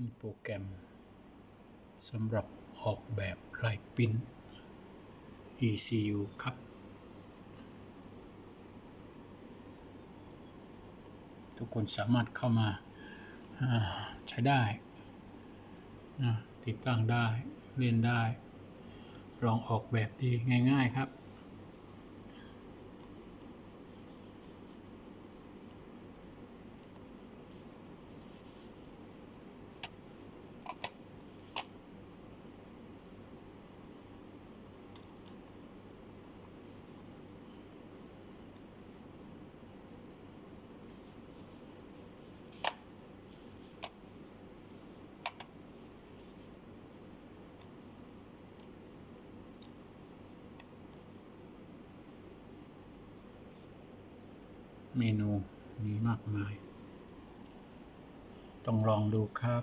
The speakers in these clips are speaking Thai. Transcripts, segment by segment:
มีโปรแกรมสำหรับออกแบบลายปิ้น ECU ครับ ทุกคนสามารถเข้ามาาใช้ได้นะติดตั้งได้ เล่นได้ ลองออกแบบดีง่าย ๆ ครับ เมนูมีมากมาย ต้องลองดูครับ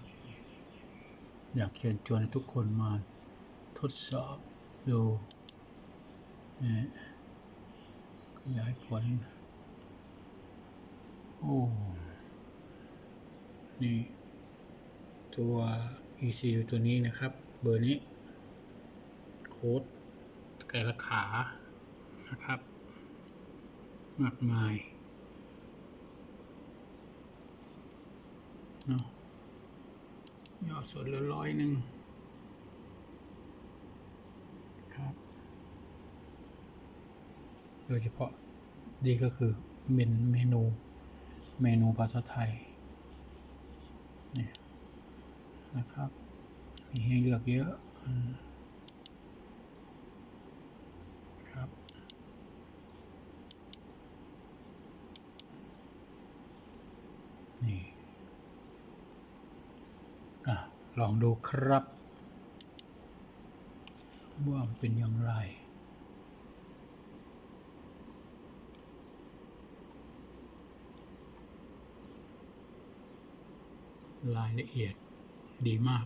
อยากเชิญชวนทุกคนมาทดสอบดูเนี่ยขยายผล โอ้ นี่ ตัว ECU ตัวนี้นะครับ เบอร์นี้ โค้ดแต่ละขา นะครับ มากมายเนาะ ย่อส่วนเหลือร้อยหนึ่งครับ โดยเฉพาะดีก็คือเมนเมนูเมนูภาษาไทยนี่นะครับ มีให้เลือกเยอะอืมครับ นี่ อะ ลองดูครับ ว่ามันเป็นอย่างไร รายละเอียดดีมาก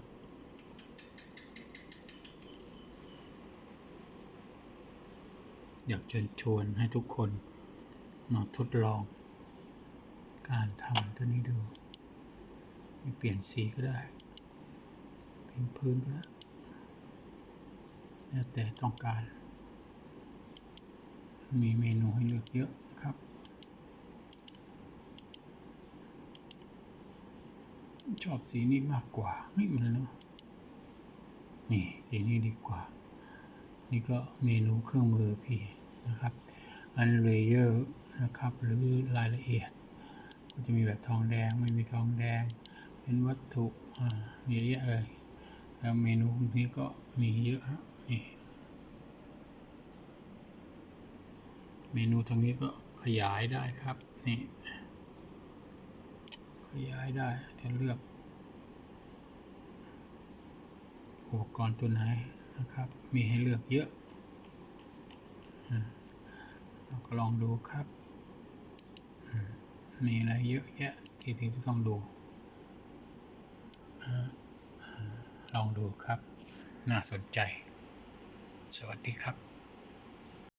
อยากเชิญชวนให้ทุกคนมาทดลอง การทำตัวนี้ดูไม่เปลี่ยนสีก็ได้ เป็นพื้นก็ได้แล้วแต่ต้องการ มีเมนูให้เลือกเยอะครับ ชอบสีนี้มากกว่าไม่มันแล้วนี่สีนี้ดีกว่า นี่ก็เมนูเครื่องมือพี่นะครับ อันเลเยอร์นะครับ หรือรายละเอียด ก็จะมีแบบทองแดงไม่มีทองแดง เป็นวัตถุอ่ามีเยอะแยะเลย แล้วเมนูพวกนี้ก็มีเยอะฮะนี่เมนูทางนี้ก็ขยายได้ครับนี่ขยายได้จะเลือกอุปกรณ์ตัวไหนนะครับ มีให้เลือกเยอะเราก็ลองดูครับมมีอะไรเยอะแยะที่ที่ต้องดูอ่าอ่า ลองดูครับ น่าสนใจ สวัสดีครับ